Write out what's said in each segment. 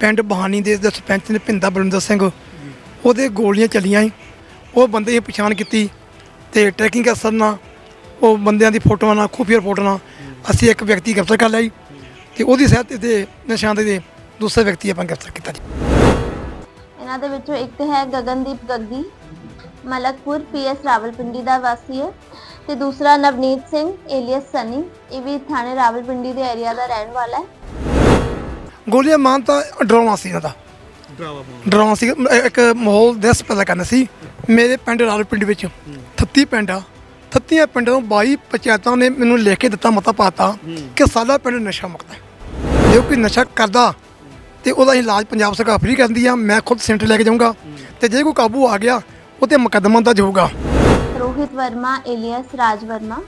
ਪਿੰਡ ਬਹਾਨੀ ਦੇ ਦੇ ਸਰਪੰਚ ਨੇ ਭਿੰਦਾ ਬਲਵਿੰਦਰ ਸਿੰਘ ਉਹਦੇ ਗੋਲੀਆਂ ਚੱਲੀਆਂ ਸੀ। ਉਹ ਬੰਦੇ ਦੀ ਪਛਾਣ ਕੀਤੀ ਤੇ ਟਰੈਕਿੰਗ ਅਸਰ ਨਾਲ ਉਹ ਬੰਦਿਆਂ ਦੀ ਫੋਟੋਆਂ ਨਾਲ, ਖੂਫੀਆ ਫੋਟੋਆਂ ਨਾਲ ਅਸੀਂ ਇੱਕ ਵਿਅਕਤੀ ਗ੍ਰਿਫਤਾਰ ਕਰ ਲਿਆ ਜੀ ਤੇ ਉਹਦੀ ਸਹਾਇਤਾ ਦੇ ਨਿਸ਼ਾਨਦੇ ਦੇ ਦੂਸਰਾ ਵਿਅਕਤੀ ਆਪਾਂ ਗ੍ਰਿਫਤਾਰ ਕੀਤਾ ਜੀ। ਇਹਨਾਂ ਦੇ ਵਿੱਚੋਂ ਇੱਕ ਹੈ ਗਗਨਦੀਪ ਗੱਗੀ, ਮਲਕਪੁਰ ਪੀਐਸ ਰਾਵਲਪਿੰਡੀ ਦਾ ਵਾਸੀ ਹੈ ਤੇ ਦੂਸਰਾ ਨਵਨੀਤ ਸਿੰਘ, ਏਲੀਅਸ ਸਨੀ, ਇਹ ਵੀ ਥਾਣੇ ਰਾਵਲਪਿੰਡੀ ਦੇ ਏਰੀਆ ਦਾ ਰਹਿਣ ਵਾਲਾ ਹੈ। ਗੋਲੀਆਂ ਮਾਰਨ ਤਾਂ ਡਰਾਉਣਾ ਸੀ ਇਹਨਾਂ ਦਾ ਡਰਾਉਣਾ ਸੀ। ਇੱਕ ਮਾਹੌਲ ਦਹਿਸ ਪੈਦਾ ਕਰਨਾ ਸੀ। ਮੇਰੇ ਪਿੰਡ ਰਾਲ ਪਿੰਡ ਵਿੱਚ 38 ਪਿੰਡ ਆ। 38 ਪਿੰਡਾਂ ਤੋਂ 22 ਪੰਚਾਇਤਾਂ ਨੇ ਮੈਨੂੰ ਲਿਖ ਕੇ ਦਿੱਤਾ ਮਤਾ ਪਾਤਾ ਕਿ ਸਾਡਾ ਪਿੰਡ ਨਸ਼ਾ ਮੁਕਤ ਹੈ। ਜੇ ਕੋਈ ਨਸ਼ਾ ਕਰਦਾ ਤੇ ਉਹਦਾ ਇਲਾਜ ਪੰਜਾਬ ਸਰਕਾਰ ਫ੍ਰੀ ਕਰਦੀ ਆ ਮੈਂ ਖੁਦ ਸੈਂਟਰ ਲੈ ਕੇ ਜਾਊਂਗਾ। ਤੇ ਜੇ ਕੋਈ ਕਾਬੂ ਆ ਗਿਆ ਉਹ ਤੇ ਮੁਕੱਦਮਾ ਦਰਜ ਹੋਊਗਾ। ਰੋਹਿਤ ਵਰਮਾ ਏਲੀਅਸ ਰਾਜ ਵਰਮਾ।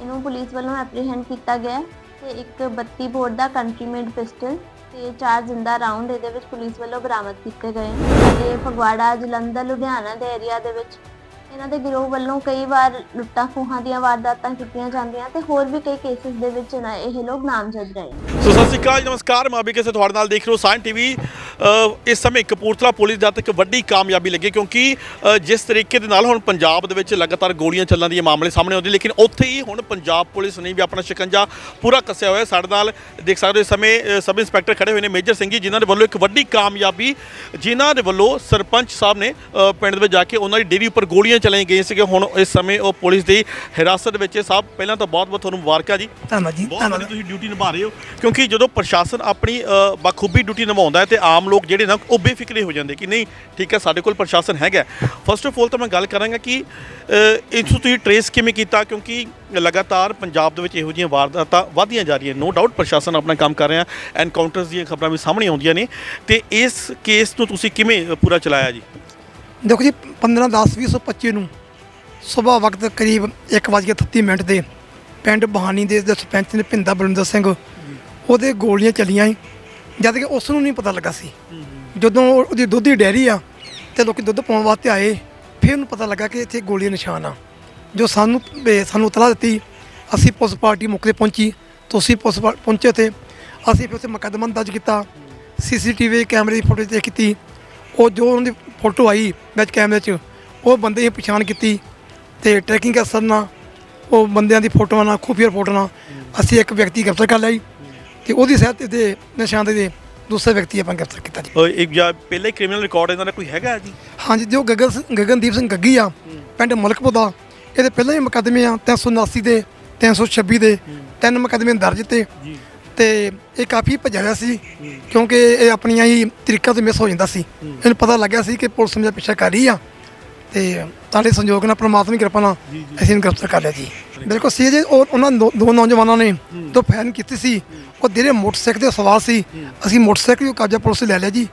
ਇਹਨੂੰ ਪੁਲਿਸ ਵੱਲੋਂ ਐਪਰੀਹੈਂਡ ਕੀਤਾ ਗਿਆ ਤੇ ਇੱਕ 32 ਬੋਰ ਦਾ ਕੰਟਰੀ ਮੇਡ ਪਿਸਟਲ ਤੇ ਚਾਰ ਜ਼ਿੰਦਾ ਰਾਉਂਡ ਇਹਦੇ ਵਿੱਚ ਪੁਲਿਸ ਵੱਲੋਂ ਬਰਾਮਦ ਕੀਤੇ ਗਏ ਨੇ। ਫਗਵਾੜਾ, ਜਲੰਧਰ, ਲੁਧਿਆਣਾ ਦੇ ਏਰੀਆ ਦੇ ਵਿੱਚ ਇਹਨਾਂ ਦੇ ਗਿਰੋਹ ਵੱਲੋਂ ਕਈ ਵਾਰ ਲੁੱਟਾਂ ਖੋਹਾਂ ਦੀਆਂ ਵਾਰਦਾਤਾਂ ਕੀਤੀਆਂ ਜਾਂਦੀਆਂ ਤੇ ਹੋਰ ਵੀ ਕਈ ਕੇਸਿਸ ਦੇ ਵਿੱਚ ਨਾ ਇਹ ਲੋਕ ਨਾਮਜ਼ਦ ਰਹੇ ਸੋ ਸਤਿ ਸ਼੍ਰੀ ਅਕਾਲ ਨਮਸਕਾਰ। ਮੈਂ ਅਭੀ ਕਿਸੇ ਤੁਹਾਡੇ ਨਾਲ ਦੇਖ ਰਹੇ ਹੋ ਸਾਇਨ ਟੀਵੀ। ਇਸ ਸਮੇਂ ਕਪੂਰਥਲਾ ਪੁਲਿਸ ਦਾ ਇੱਕ ਵੱਡੀ ਕਾਮਯਾਬੀ ਲੱਗੀ ਕਿਉਂਕਿ ਜਿਸ ਤਰੀਕੇ ਦੇ ਨਾਲ ਹੁਣ ਪੰਜਾਬ ਦੇ ਵਿੱਚ ਲਗਾਤਾਰ ਗੋਲੀਆਂ ਚੱਲਣ ਦੀ ਮਾਮਲੇ ਸਾਹਮਣੇ ਆਉਂਦੇ ਲੇਕਿਨ ਉੱਥੇ ਹੀ ਹੁਣ ਪੰਜਾਬ ਪੁਲਿਸ ਨੇ ਵੀ ਆਪਣਾ ਸ਼ਿਕੰਜਾ ਪੂਰਾ ਕੱਸਿਆ ਹੋਇਆ ਸਾਡੇ ਨਾਲ ਦੇਖ ਸਕਦੇ ਹੋ ਇਸ ਸਮੇਂ ਸਬ ਇੰਸਪੈਕਟਰ ਖੜੇ ਹੋਏ ਨੇ ਮੇਜਰ ਸਿੰਘ ਜੀ ਜਿਨ੍ਹਾਂ ਦੇ ਵੱਲੋਂ ਇੱਕ ਵੱਡੀ ਕਾਮਯਾਬੀ ਜਿਨ੍ਹਾਂ ਦੇ ਵੱਲੋਂ ਸਰਪੰਚ ਸਾਹਿਬ ਨੇ ਅ, ਪਿੰਡ ਦੇ ਵਿੱਚ ਜਾ ਕੇ ਉਹਨਾਂ ਦੀ ਡੇਰੀ ਉੱਪਰ ਗੋਲੀਆਂ ਚਲਾਈਆਂ ਗਈਆਂ ਸੀਗੇ ਹੁਣ ਇਸ ਸਮੇਂ ਉਹ ਪੁਲਿਸ ਦੀ ਹਿਰਾਸਤ ਵਿੱਚ ਹੈ। ਸਾਹਿਬ ਪਹਿਲਾਂ ਤਾਂ ਬਹੁਤ ਬਹੁਤ ਤੁਹਾਨੂੰ ਮੁਬਾਰਕਾਂ ਜੀ। ਧੰਨਵਾਦ ਜੀ ਬਹੁਤ ਧੰਨਵਾਦ। ਵਧੀਆ ਤੁਸੀਂ ਡਿਊਟੀ ਨਿਭਾ ਰਹੇ ਹੋ। ਕਿਉਂਕਿ ਜਦੋਂ ਪ੍ਰਸ਼ਾਸਨ ਆਪਣੀ ਅ, ਬਖੂਬੀ ਡਿਊਟੀ ਨਿਭਾਉਂਦਾ ਹੈ ਤੇ ਆਮ ਲੋਕ ਜਿਹੜੇ ਨਾ ਉਹ ਬੇਫਿਕਰੇ ਹੋ ਜਾਂਦੇ ਕਿ ਨਹੀਂ ਠੀਕ ਹੈ ਸਾਡੇ ਕੋਲ ਪ੍ਰਸ਼ਾਸਨ ਹੈਗਾ ਫਸਟ ਆਫ ਆਲ ਤਾਂ ਮੈਂ ਗੱਲ ਕਰਾਂਗਾ ਕਿ ਅ, ਇਸ ਨੂੰ ਤੁਸੀਂ ਟਰੇਸ ਕਿਵੇਂ ਕੀਤਾ? ਕਿਉਂਕਿ ਲਗਾਤਾਰ ਪੰਜਾਬ ਦੇ ਵਿੱਚ ਇਹੋ ਜਿਹੀਆਂ ਵਾਰਦਾਤਾਂ ਵਧਦੀਆਂ ਜਾ ਰਹੀਆਂ। ਨੋ ਡਾਊਟ ਪ੍ਰਸ਼ਾਸਨ ਆਪਣਾ ਕੰਮ ਕਰ ਰਿਹਾ ਐਨਕਾਊਂਟਰਸ ਦੀਆਂ ਖਬਰਾਂ ਵੀ ਸਾਹਮਣੇ ਆਉਂਦੀਆਂ ਨੇ। ਤੇ ਇਸ ਕੇਸ ਨੂੰ ਤੁਸੀਂ ਕਿਵੇਂ ਅ, ਪੂਰਾ ਚਲਾਇਆ ਜੀ? ਦੇਖੋ ਜੀ 15 10 2025 ਨੂੰ ਸਵੇਰ ਵਕਤ ਕਰੀਬ 1:38 ਮਿੰਟ ਦੇ ਪਿੰਡ ਬਹਾਨੀ ਦੇ ਦੇ ਸਰਪੰਚ ਨੇ ਭਿੰਦਾ ਬਲਵਿੰਦਰ ਸਿੰਘ ਉਹਦੇ ਗੋਲੀਆਂ ਚੱਲੀਆਂ ਸੀ। ਜਦ ਕਿ ਉਸ ਨੂੰ ਨਹੀਂ ਪਤਾ ਲੱਗਾ ਸੀ। ਜਦੋਂ ਉਹਦੀ ਦੁੱਧ ਦੀ ਡੈਰੀ ਆ ਤੇ ਲੋਕੀ ਦੁੱਧ ਪਾਉਣ ਵਾਸਤੇ ਆਏ, ਫਿਰ ਉਹਨੂੰ ਪਤਾ ਲੱਗਾ ਕਿ ਇੱਥੇ ਗੋਲੀਆਂ ਨਿਸ਼ਾਨ ਆ। ਜੋ ਸਾਨੂੰ ਸਾਨੂੰ ਇਤਲਾਹ ਦਿੱਤੀ, ਅਸੀਂ ਪੁਲਿਸ ਪਾਰਟੀ ਮੌਕੇ ਤੇ ਪਹੁੰਚੀ, ਤੁਸੀਂ ਪੁਲਿਸ ਪਾ- ਪਹੁੰਚੇ ਤੇ ਅਸੀਂ ਫਿਰ ਉੱਥੇ ਮੁਕੱਦਮਾ ਦਰਜ ਕੀਤਾ, ਸੀਸੀਟੀਵੀ ਕੈਮਰੇ ਦੀ ਫੋਟੋ ਚੈੱਕ ਕੀਤੀ। ਉਹ ਜੋ ਉਹਨਾਂ ਦੀ ਫੋਟੋ ਆਈ ਵਿੱਚ ਕੈਮਰੇ 'ਚ ਉਹ ਬੰਦੇ ਦੀ ਪਛਾਣ ਕੀਤੀ ਤੇ ਟਰੈਕਿੰਗ ਅਸਰ ਨਾਲ ਉਹ ਬੰਦਿਆਂ ਦੀ ਫੋਟੋਆਂ ਨਾਲ ਖੂਫੀਆ ਫੋਟੋ ਨਾਲ ਅਸੀਂ ਇੱਕ ਵਿਅਕਤੀ ਗ੍ਰਿਫਤਾਰ ਕਰ ਲਿਆ ਜੀ ਤੇ ਉਹਦੀ ਸਹਾਇਤਾ ਦੇ ਨਿਸ਼ਾਨ ਦੇ ਦੂਸਰਾ ਵਿਅਕਤੀ ਆਪਾਂ ਗ੍ਰਿਫਤਾਰ ਕੀਤਾ ਜੀ। ਇੱਕ ਜਾਂ ਪਹਿਲੇ ਕ੍ਰਿਮੀਨਲ ਰਿਕਾਰਡ ਇਹਨਾਂ ਦਾ ਕੋਈ ਹੈਗਾ ਜੀ? ਹਾਂਜੀ ਜੋ ਗਗਨ ਸਿੰਘ- ਗਗਨਦੀਪ ਸਿੰਘ ਗੱਗੀ ਆ ਪਿੰਡ ਮਲਕਪੁਰ ਦਾ ਇਹਦੇ ਪਹਿਲਾਂ ਹੀ ਮੁਕੱਦਮੇ ਆ 379 ਦੇ 326 ਦੇ ਤਿੰਨ ਮੁਕੱਦਮੇ ਦਰਜ ਤੇ ਜੀ। ਤੇ ਇਹ ਕਾਫੀ ਭੱਜਿਆ ਸੀ ਕਿਉਂਕਿ ਇਹ ਆਪਣੀਆਂ ਹੀ ਤਰੀਕਾ ਤੋਂ ਮਿਸ ਹੋ ਜਾਂਦਾ ਸੀ। ਇਹਨੂੰ ਪਤਾ ਲੱਗਿਆ ਸੀ ਕਿ ਪੁਲਿਸ ਮੇਰਾ ਪਿੱਛਾ ਕਰ ਰਹੀ ਆ ਤੇ ਸਾਡੇ ਸੰਯੋਗ ਨਾਲ ਪ੍ਰਮਾਤਮਾ ਦੀ ਕਿਰਪਾ ਨਾਲ ਅਸੀਂ ਇਹਨੂੰ ਗ੍ਰਿਫਤਾਰ ਕਰ ਲਿਆ ਜੀ। ਬਿਲਕੁਲ ਸੀ ਜੀ ਉਹ ਉਹਨਾਂ ਦੋ ਦੋ ਨੌਜਵਾਨਾਂ ਨੇ ਜੋ ਫੈਨ ਕੀਤੀ ਸੀ ਉਹ ਜਿਹੜੇ ਮੋਟਰਸਾਈਕਲ ਤੇ ਸਵਾਰ ਸੀ ਅਸੀਂ ਮੋਟਰਸਾਈਕਲ ਵੀ ਕਬਜ਼ਾ ਪੁਲਿਸ ਨੇ ਲੈ ਲਿਆ ਜੀ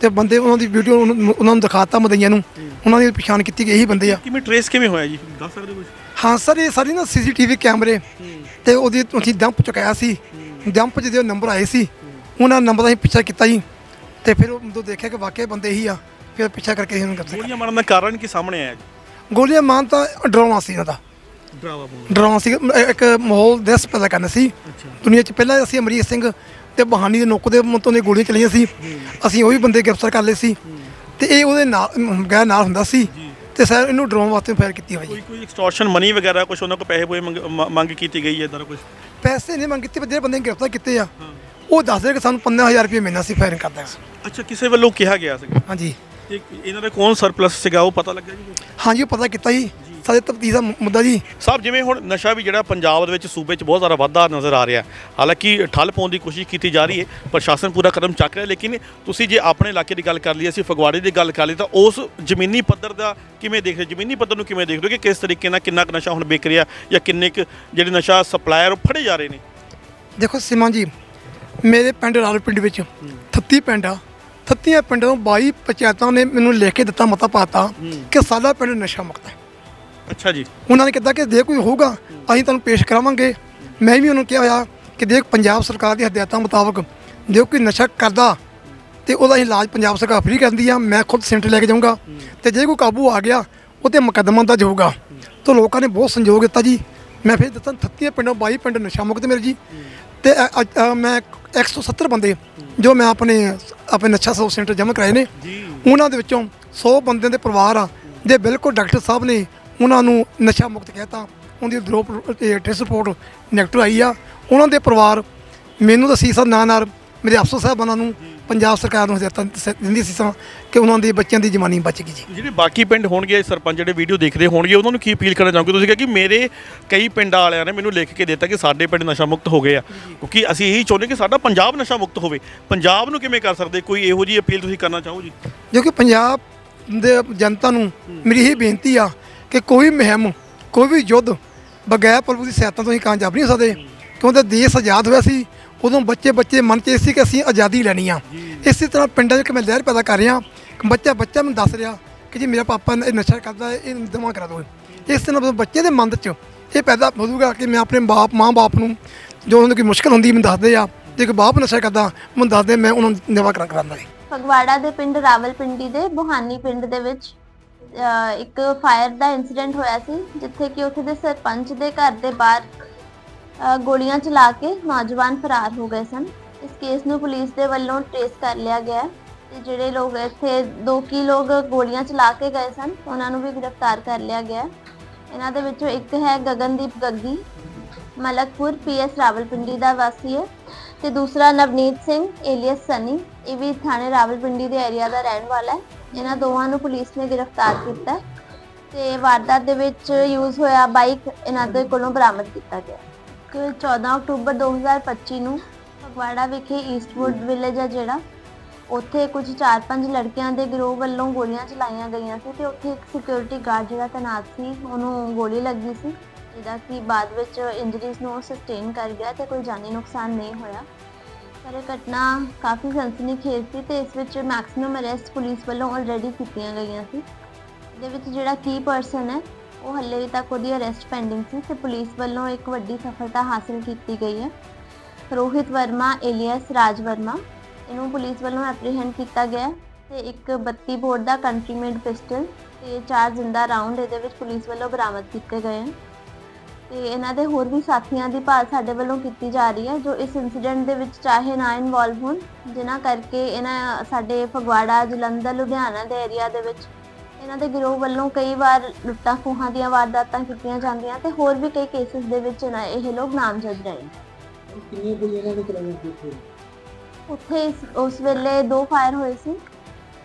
ਤੇ ਬੰਦੇ ਉਹਨਾਂ ਦੀ ਵੀਡੀਓ ਉਹਨਾਂ ਨੂੰ ਦਿਖਾਤਾ ਮਦਈਆਂ ਨੂੰ। ਉਹਨਾਂ ਦੀ ਪਛਾਣ ਕੀਤੀ ਗਈ ਇਹੀ ਬੰਦੇ ਆ। ਕਿਵੇਂ ਟਰੇਸ ਕਿਵੇਂ ਹੋਇਆ ਜੀ? ਦੱਸ ਸਕਦੇ ਹੋ ਕੁਝ ਹਾਂ ਸਰ ਇਹ ਸਾਰੀ ਨਾ ਸੀਸੀਟੀਵੀ ਕੈਮਰੇ ਤੇ ਉਹਦੀ ਅਸੀਂ ਡੰਪ ਚੁਕਾਇਆ ਸੀ। ਡੰਪ ਜਿਹਦੇ ਨੰਬਰ ਆਏ ਸੀ ਉਹਨਾਂ ਨੰਬਰ ਦਾ ਅਸੀਂ ਪਿੱਛਾ ਕੀਤਾ ਜੀ। ਤੇ ਫਿਰ ਉਹ ਜਦੋਂ ਦੇਖਿਆ ਕਿ ਵਾਕਿਆ ਬੰਦੇ ਹੀ ਆ ਫਿਰ ਪਿੱਛਾ ਕਰਕੇ ਉਹਨੂੰ ਗ੍ਰਿਫਤਾਰ ਗੋਲੀਆਂ ਮਾਰਨ ਦਾ ਕਾਰਨ ਕੀ ਸਾਹਮਣੇ ਆਇਆ ਜੀ? ਗੋਲੀਆਂ ਮਾਰਨ ਤਾਂ ਡਰਾਉਣਾ ਸੀ ਇਹਨਾਂ ਦਾ। ਡਰਾਵਾ ਡਰਾਉਣਾ ਸੀ ਇੱਕ ਮਾਹੌਲ ਦਹਿਸ ਪੈਦਾ ਕਰਨਾ ਸੀ। ਦੁਨੀਆ 'ਚ ਪਹਿਲਾਂ ਅਸੀਂ ਅਮਰੀਕ ਸਿੰਘ ਤੇ ਬਹਾਨੀ ਦੇ ਨੁੱਕ ਦੇ ਮੁੱਤੋਂ ਗੋਲੀਆਂ ਚਲੀਆਂ ਸੀ। ਅਸੀਂ ਉਹ ਵੀ ਬੰਦੇ ਗ੍ਰਿਫਤਾਰ ਕਰ ਲਏ ਸੀ। ਤੇ ਇਹ ਉਹਦੇ ਨਾਲ ਗੈਰ ਨਾਲ ਹੁੰਦਾ ਸੀ। ਤੇ ਸਰ ਇਹਨੂੰ ਡਰਾਉਣ ਵਾਸਤੇ ਫਾਇਰ ਕੀਤੀ ਹੋਈ ਕੋਈ ਕੋਈ ਐਕਸਟੋਰਸ਼ਨ ਮਨੀ ਵਗੈਰਾ ਕੁਝ ਉਹਨਾਂ ਕੋਲ ਪੈਸੇ ਪੂਏ ਮੰਗ- ਕੀਤੀ ਗਈ ਹੈ ਇਦਾਂ ਕੁਝ ਪੈਸੇ ਨਹੀਂ ਮੰਗ ਕੀਤੇ ਪਰ ਜਿਹੜੇ ਬੰਦੇ ਗ੍ਰਿਫਤਾਰ ਕੀਤੇ ਆ ਉਹ ਦੱਸਦੇ ਕਿ ਸਾਨੂੰ 15000 ਰੁਪਏ ਮਹੀਨਾ ਸੀ ਫਾਇਰਿੰਗ ਕਰਦਾ ਅੱਛਾ ਕਿਸੇ ਵੱਲੋਂ ਕਿਹਾ ਗਿਆ ਸੀ? ਹਾਂਜੀ। ਇਹ ਇਹਨਾਂ ਦਾ ਕੌਣ ਸਰਪਲਸ ਸੀਗਾ ਉਹ ਪਤਾ ਲੱਗਾ ਜੀ ਹਾਂਜੀ ਉਹ ਪਤਾ ਕੀਤਾ ਜੀ। ਸਾਡੇ ਤਫਤੀਸ਼ ਦਾ ਮੁੱਦਾ ਜੀ। ਸਾਹਿਬ ਜਿਵੇਂ ਹੁਣ ਨਸ਼ਾ ਵੀ ਜਿਹੜਾ ਪੰਜਾਬ ਦੇ ਵਿੱਚ ਸੂਬੇ 'ਚ ਬਹੁਤ ਜ਼ਿਆਦਾ ਵਾਧਾ ਨਜ਼ਰ ਆ ਰਿਹਾ ਹਾਲਾਂਕਿ ਠੱਲ ਪਾਉਣ ਦੀ ਕੋਸ਼ਿਸ਼ ਕੀਤੀ ਜਾ ਰਹੀ ਹੈ ਪ੍ਰਸ਼ਾਸਨ ਪੂਰਾ ਕਦਮ ਚੱਕ ਰਿਹਾ ਲੇਕਿਨ ਤੁਸੀਂ ਜੇ ਆਪਣੇ ਇਲਾਕੇ ਦੀ ਗੱਲ ਕਰ ਲਈ ਅਸੀਂ ਫਗਵਾੜੇ ਦੀ ਗੱਲ ਕਰ ਲਈ ਤਾਂ ਉਸ ਜ਼ਮੀਨੀ ਪੱਧਰ ਦਾ ਕਿਵੇਂ ਦੇਖ ਰਹੇ ਜ਼ਮੀਨੀ ਪੱਧਰ ਨੂੰ ਕਿਵੇਂ ਦੇਖ ਰਹੇ ਹੋ ਕਿ ਕਿਸ ਤਰੀਕੇ ਨਾਲ ਕਿੰਨਾ ਕੁ ਨਸ਼ਾ ਹੁਣ ਵਿਕ ਰਿਹਾ ਜਾਂ ਕਿੰਨੇ ਕੁ ਜਿਹੜੇ ਨਸ਼ਾ ਸਪਲਾਇਰ ਉਹ ਫੜੇ ਜਾ ਰਹੇ ਨੇ? ਦੇਖੋ ਸਿਮਾ ਜੀ ਮੇਰੇ ਪਿੰਡ ਰਾਲਪਿੰਡ ਵਿੱਚ 38 ਪਿੰਡ ਆ। 38 ਪਿੰਡਾਂ ਤੋਂ 22 ਪੰਚਾਇਤਾਂ ਨੇ ਮੈਨੂੰ ਲਿਖ ਕੇ ਦਿੱਤਾ ਮਤਾ ਪਾਤਾ ਕਿ ਸਾਡਾ ਪਿੰਡ ਨਸ਼ਾ ਮੁਕਤ ਹੈ। ਅੱਛਾ ਜੀ। ਉਹਨਾਂ ਨੇ ਕਿਹਾ ਕਿ ਜੇ ਕੋਈ ਹੋਊਗਾ ਅਸੀਂ ਤੁਹਾਨੂੰ ਪੇਸ਼ ਕਰਾਵਾਂਗੇ। ਮੈਂ ਵੀ ਉਹਨੂੰ ਕਿਹਾ ਹੋਇਆ ਕਿ ਦੇਖ ਪੰਜਾਬ ਸਰਕਾਰ ਦੀ ਹਦਾਇਤਾਂ ਮੁਤਾਬਕ ਜੇ ਕੋਈ ਨਸ਼ਾ ਕਰਦਾ ਤੇ ਉਹਦਾ ਇਲਾਜ ਪੰਜਾਬ ਸਰਕਾਰ ਫ੍ਰੀ ਕਰਦੀ ਆ ਮੈਂ ਖੁਦ ਸੈਂਟਰ ਲੈ ਕੇ ਜਾਊਂਗਾ। ਤੇ ਜੇ ਕੋਈ ਕਾਬੂ ਆ ਗਿਆ ਉਹ ਤੇ ਮੁਕੱਦਮਾ ਦਰਜ ਹੋਊਗਾ। ਤਾਂ ਲੋਕਾਂ ਨੇ ਬਹੁਤ ਸੰਯੋਗ ਦਿੱਤਾ ਜੀ। ਮੈਂ ਫਿਰ ਦੱਸਾਂ 38 ਪਿੰਡੋਂ 22 ਪਿੰਡ ਨਸ਼ਾ ਮੁਕਤ ਮੇਰੇ ਜੀ। ਤੇ ਮੈਂ 170 ਬੰਦੇ ਜੋ ਮੈਂ ਆਪਣੇ ਆਪਣੇ ਨਸ਼ਾ ਸਬ ਸੈਂਟਰ ਜਮ੍ਹਾਂ ਕਰਾਏ ਨੇ। ਉਹਨਾਂ ਦੇ ਵਿੱਚੋਂ 100 ਬੰਦਿਆਂ ਦੇ ਪਰਿਵਾਰ ਆ ਜੇ ਬਿਲਕੁਲ ਡਾਕਟਰ ਸਾਹਿਬ ਨੇ ਉਹਨਾਂ ਨੂੰ ਨਸ਼ਾ ਮੁਕਤ ਕਹਿਤਾ ਉਹਦੀ ਡਰੋਪ ਟੈਸਟ ਰਿਪੋਰਟ ਨੈਗੇਟਿਵ ਆਈ ਆ। ਉਹਨਾਂ ਦੇ ਪਰਿਵਾਰ ਮੈਨੂੰ ਤਾਂ ਸੀਸਾ ਨਾਂ ਨਾਲ ਮੇਰੇ ਅਫਸਰ ਸਾਹਿਬਾਨਾਂ ਨੂੰ ਪੰਜਾਬ ਸਰਕਾਰ ਨੂੰ ਹਦਾਇਤਾਂ ਸ- ਦਿੰਦੀ ਸੀਸਾਂ ਕਿ ਉਹਨਾਂ ਦੇ ਬੱਚਿਆਂ ਦੀ ਜਵਾਨੀ ਬਚ ਗਈ ਜੀ। ਜਿਹੜੇ ਬਾਕੀ ਪਿੰਡ ਹੋਣਗੇ ਸਰਪੰਚ ਜਿਹੜੇ ਵੀਡੀਓ ਦੇਖਦੇ ਹੋਣਗੇ ਉਹਨਾਂ ਨੂੰ ਕੀ ਅਪੀਲ ਕਰਨਾ ਚਾਹੋਗੇ? ਤੁਸੀਂ ਕਿਹਾ ਕਿ ਮੇਰੇ ਕਈ ਪਿੰਡਾਂ ਵਾਲਿਆਂ ਨੇ ਮੈਨੂੰ ਲਿਖ ਕੇ ਦਿੱਤਾ ਕਿ ਸਾਡੇ ਪਿੰਡ ਨਸ਼ਾ ਮੁਕਤ ਹੋ ਗਏ ਆ। ਕਿਉਂਕਿ ਅਸੀਂ ਇਹੀ ਚਾਹੁੰਦੇ ਕਿ ਸਾਡਾ ਪੰਜਾਬ ਨਸ਼ਾ ਮੁਕਤ ਹੋਵੇ। ਪੰਜਾਬ ਨੂੰ ਕਿਵੇਂ ਕਰ ਸਕਦੇ? ਕੋਈ ਇਹੋ ਜੀ ਅਪੀਲ ਤੁਸੀਂ ਕਰਨਾ ਚਾਹੋ ਜੀ? ਜੋ ਕਿ ਪੰਜਾਬ ਦੇ ਜਨਤਾ ਨੂੰ ਮੇਰੀ ਇਹ ਬੇਨਤੀ ਆ ਕਿ ਕੋਈ ਮੁਹਿੰਮ ਕੋਈ ਵੀ ਯੁੱਧ ਬਗੈਰ ਪ੍ਰਭੂ ਦੀ ਸਹਾਇਤਾ ਤੋਂ ਹੀ ਕਾਮਯਾਬ ਨਹੀਂ ਹੋ ਸਕਦੇ। ਕਿਉਂਕਿ ਦੇਸ਼ ਆਜ਼ਾਦ ਹੋਇਆ ਸੀ ਉਦੋਂ ਬੱਚੇ ਬੱਚੇ ਮਨ 'ਚ ਇਹ ਸੀ ਕਿ ਅਸੀਂ ਆਜ਼ਾਦੀ ਲੈਣੀ ਆ। ਇਸੇ ਤਰ੍ਹਾਂ ਪਿੰਡਾਂ 'ਚ ਮੈਂ ਲਹਿਰ ਪੈਦਾ ਕਰ ਰਿਹਾ ਕਿ ਬੱਚਾ ਬੱਚਾ ਮੈਨੂੰ ਦੱਸ ਰਿਹਾ ਕਿ ਜੀ ਮੇਰਾ ਪਾਪਾ ਇਹ ਨਸ਼ਾ ਕਰਦਾ ਇਹ ਦਮਾ ਕਰਾ ਦਿਓ। ਇਸ ਤਰ੍ਹਾਂ ਬੱਚੇ ਦੇ ਮਨ 'ਚ ਇਹ ਪੈਦਾ ਹੋਊਗਾ ਕਿ ਮੈਂ ਆਪਣੇ ਬਾਪ ਮਾਂ-ਬਾਪ ਨੂੰ ਜੋ ਉਹਨਾਂ ਨੂੰ ਕੋਈ ਮੁਸ਼ਕਲ ਹੁੰਦੀ ਮੈਨੂੰ ਦੱਸਦੇ ਆ ਜੇ ਕੋਈ ਬਾਪ ਨਸ਼ਾ ਕਰਦਾ ਮੈਨੂੰ ਦੱਸਦੇ ਮੈਂ ਉਹਨਾਂ ਨੂੰ ਨਿਵਾ ਕਰਾ ਕਰਾਂਦਾ ਫਗਵਾੜਾ ਦੇ ਪਿੰਡ ਰਾਵਲਪਿੰਡੀ ਦੇ ਬੁਹਾਨੀ ਪਿੰਡ ਦੇ ਵਿੱਚ ਇੱਕ ਫਾਇਰ ਦਾ ਇਨਸੀਡੈਂਟ ਹੋਇਆ ਸੀ, ਜਿੱਥੇ ਕਿ ਉੱਥੇ ਦੇ ਸਰਪੰਚ ਦੇ ਘਰ ਦੇ ਬਾਹਰ ਗੋਲੀਆਂ ਚਲਾ ਕੇ ਨੌਜਵਾਨ ਫਰਾਰ ਹੋ ਗਏ ਸਨ। ਇਸ ਕੇਸ ਨੂੰ ਪੁਲਿਸ ਦੇ ਵੱਲੋਂ ਟ੍ਰੇਸ ਕਰ ਲਿਆ ਗਿਆ ਹੈ ਤੇ ਜਿਹੜੇ ਲੋਕ ਇੱਥੇ ਦੋ ਕੀ ਲੋਕ ਗੋਲੀਆਂ ਚਲਾ ਕੇ ਗਏ ਸਨ, ਉਹਨਾਂ ਨੂੰ ਵੀ ਗ੍ਰਿਫਤਾਰ ਕਰ ਲਿਆ ਗਿਆ ਇਹਨਾਂ ਦੇ ਵਿੱਚੋਂ ਇੱਕ ਹੈ ਗਗਨਦੀਪ ਗੱਗੀ, ਮਲਕਪੁਰ ਪੀਐਸ ਰਾਵਲਪਿੰਡੀ ਦਾ ਵਾਸੀ ਹੈ ਤੇ ਦੂਸਰਾ ਨਵਨੀਤ ਸਿੰਘ, ਏਲੀਅਸ ਸਨੀ, ਇਹ ਵੀ ਥਾਣੇ ਰਾਵਲਪਿੰਡੀ ਦੇ ਏਰੀਆ ਦਾ ਰਹਿਣ ਵਾਲਾ ਹੈ। ਇਹਨਾਂ ਦੋਵਾਂ ਨੂੰ ਪੁਲਿਸ ਨੇ ਗ੍ਰਿਫਤਾਰ ਕੀਤਾ ਹੈ ਤੇ ਵਾਰਦਾਤ ਦੇ ਵਿੱਚ ਯੂਜ਼ ਹੋਇਆ ਬਾਈਕ ਇਹਨਾਂ ਦੇ ਕੋਲੋਂ ਬਰਾਮਦ ਕੀਤਾ ਗਿਆ। ਇੱਕ 14 ਅਕਤੂਬਰ 2025 ਨੂੰ ਫਗਵਾੜਾ ਵਿਖੇ ਈਸਟਵੁੱਡ ਵਿਲੇਜ ਹੈ ਜਿਹੜਾ, ਉੱਥੇ ਕੁਝ 4-5 ਲੜਕਿਆਂ ਦੇ ਗਰੋਹ ਵੱਲੋਂ ਗੋਲੀਆਂ ਚਲਾਈਆਂ ਗਈਆਂ ਸੀ ਤੇ ਉੱਥੇ ਇੱਕ ਸਿਕਿਉਰਿਟੀ ਗਾਰਡ ਜਿਹੜਾ ਤੈਨਾਤ ਸੀ, ਉਹਨੂੰ ਗੋਲੀ ਲੱਗੀ ਸੀ, ਜਿਹਦਾ ਕਿ ਬਾਅਦ ਵਿੱਚ ਇੰਜਰੀਜ਼ ਨੂੰ ਸਸਟੇਨ ਕਰ ਗਿਆ ਤੇ ਕੋਈ ਜਾਨੀ ਨੁਕਸਾਨ ਨਹੀਂ ਹੋਇਆ। ਪਰ ਇਹ ਘਟਨਾ ਕਾਫੀ ਸਨਸਨੀਖੇਜ਼ ਸੀ ਤੇ ਇਸ ਵਿੱਚ ਮੈਕਸਿਮਮ ਅਰੈਸਟ ਪੁਲਿਸ ਵੱਲੋਂ ਆਲਰੇਡੀ ਕੀਤੀਆਂ ਗਈਆਂ ਸੀ। ਦੇ ਵਿੱਚ ਜਿਹੜਾ ਕੀ ਪਰਸਨ ਹੈ, ਉਹ ਹੱਲੇ ਤੱਕ ਉਹਦੀ ਅਰੈਸਟ ਪੈਂਡਿੰਗ ਸੀ ਤੇ ਪੁਲਿਸ ਵੱਲੋਂ ਇੱਕ ਵੱਡੀ ਸਫਲਤਾ ਹਾਸਲ ਕੀਤੀ ਗਈ ਹੈ। ਰੋਹਿਤ ਵਰਮਾ ਏਲੀਅਸ ਰਾਜ ਵਰਮਾ, ਇਹਨੂੰ ਪੁਲਿਸ ਵੱਲੋਂ ਐਪਰੀਹੈਂਡ ਕੀਤਾ ਗਿਆ ਹੈ ਤੇ ਇੱਕ 32 ਬੋਰ ਦਾ ਕੰਟਰੀ ਮੇਡ ਪਿਸਟਲ ਤੇ ਚਾਰ ਜ਼ਿੰਦਾ ਰਾਉਂਡ ਇਹਦੇ ਵਿੱਚ ਪੁਲਿਸ ਵੱਲੋਂ ਬਰਾਮਦ ਕੀਤੇ ਗਏ ਹਨ। ਤੇ ਇਹਨਾਂ ਦੇ ਹੋਰ ਵੀ ਸਾਥੀਆਂ ਦੀ ਭਾਲ ਸਾਡੇ ਵੱਲੋਂ ਕੀਤੀ ਜਾ ਰਹੀ ਹੈ ਜੋ ਇਸ ਇਨਸੀਡੈਂਟ ਦੇ ਵਿੱਚ ਚਾਹੇ ਨਾ ਇਨਵੋਲਵ ਹੋਣ ਜਿਨ੍ਹਾਂ ਕਰਕੇ ਇਹਨਾਂ ਸਾਡੇ ਫਗਵਾੜਾ ਜਲੰਧਰ ਲੁਧਿਆਣਾ ਦੇ ਏਰੀਆ ਦੇ ਵਿੱਚ ਇਹਨਾਂ ਦੇ ਗਿਰੋਹ ਵੱਲੋਂ ਕਈ ਵਾਰ ਲੁੱਟਾਂ ਖੋਹਾਂ ਦੀਆਂ ਵਾਰਦਾਤਾਂ ਕੀਤੀਆਂ ਜਾਂਦੀਆਂ ਤੇ ਹੋਰ ਵੀ ਕਈ ਕੇਸਿਸ ਦੇ ਵਿੱਚ ਨਾ ਇਹ ਲੋਕ ਨਾਮਜ਼ਦ ਰਹੇ ਕਿੰਨੀਆਂ ਗੋਲੀਆਂ ਇਹਨਾਂ ਨੇ ਚਲਾਈਆਂ ਸੀ ਉੱਥੇ? ਇਸ- ਉਸ ਵੇਲੇ ਦੋ ਫਾਇਰ ਹੋਏ ਸੀ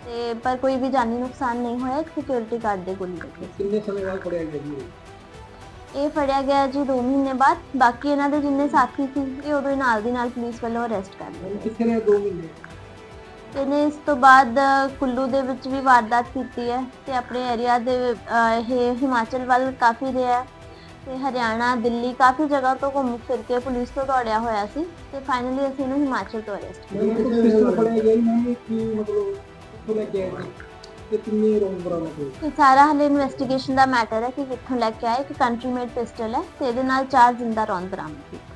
ਤੇ ਪਰ ਕੋਈ ਵੀ ਜਾਨੀ ਨੁਕਸਾਨ ਨਹੀਂ ਹੋਇਆ ਸਿਕਿਉਰਿਟੀ ਗਾਰਡ ਦੇ ਗੋਲੀ ਲੱਗੀ। ਕਿੰਨੇ ਸਮੇਂ ਬਾਅਦ ਫੜਿਆ ਗਿਆ ਜੀ ਇਹ? ਇਹ ਫੜਿਆ ਗਿਆ ਜੀ 2 ਮਹੀਨੇ ਬਾਅਦ। ਬਾਕੀ ਇਹਨਾਂ ਦੇ ਜਿੰਨੇ ਸਾਥੀ ਸੀ ਇਹ ਉਦੋਂ ਹੀ ਨਾਲ ਦੀ ਨਾਲ ਪੁਲਿਸ ਵੱਲੋਂ ਅਰੈਸਟ ਕਰ ਲਏ ਕਿੱਥੇ ਰਹੇ 2 ਮਹੀਨੇ? ਇਹਨੇ ਇਸ ਤੋਂ ਬਾਅਦ ਕੁੱਲੂ ਦੇ ਵਿੱਚ ਵੀ ਵਾਰਦਾਤ ਕੀਤੀ ਹੈ ਤੇ ਆਪਣੇ ਏਰੀਆ ਦੇ ਇਹ ਹਿਮਾਚਲ ਵੱਲ ਕਾਫੀ ਰਿਹਾ ਤੇ ਹਰਿਆਣਾ ਦਿੱਲੀ ਕਾਫੀ ਜਗ੍ਹਾ ਤੋਂ ਘੁੰਮ ਫਿਰ ਕੇ ਪੁਲਿਸ ਤੋਂ ਦੌੜਿਆ ਹੋਇਆ ਸੀ ਤੇ ਫਾਈਨਲੀ ਅਸੀਂ ਇਹਨੂੰ ਹਿਮਾਚਲ ਤੋਂ ਅਰੈਸਟ ਮੈਨੂੰ ਤੇ ਕਿੰਨੇ ਰੌਂਦ ਬਰਾਮਦ ਹੋਏ ਇਹ ਸਾਰਾ ਹਲੇ ਇਨਵੈਸਟੀਗੇਸ਼ਨ ਦਾ ਮੈਟਰ ਹੈ ਕਿ ਕਿੱਥੋਂ ਲੈ ਕੇ ਆਏ, ਇੱਕ ਕੰਟਰੀ ਮੇਡ ਪਿਸਟਲ ਹੈ ਤੇ ਇਹਦੇ ਨਾਲ ਚਾਰ ਜ਼ਿੰਦਾ ਰੌਂਦ ਬਰਾਮਦ ਕੀਤੇ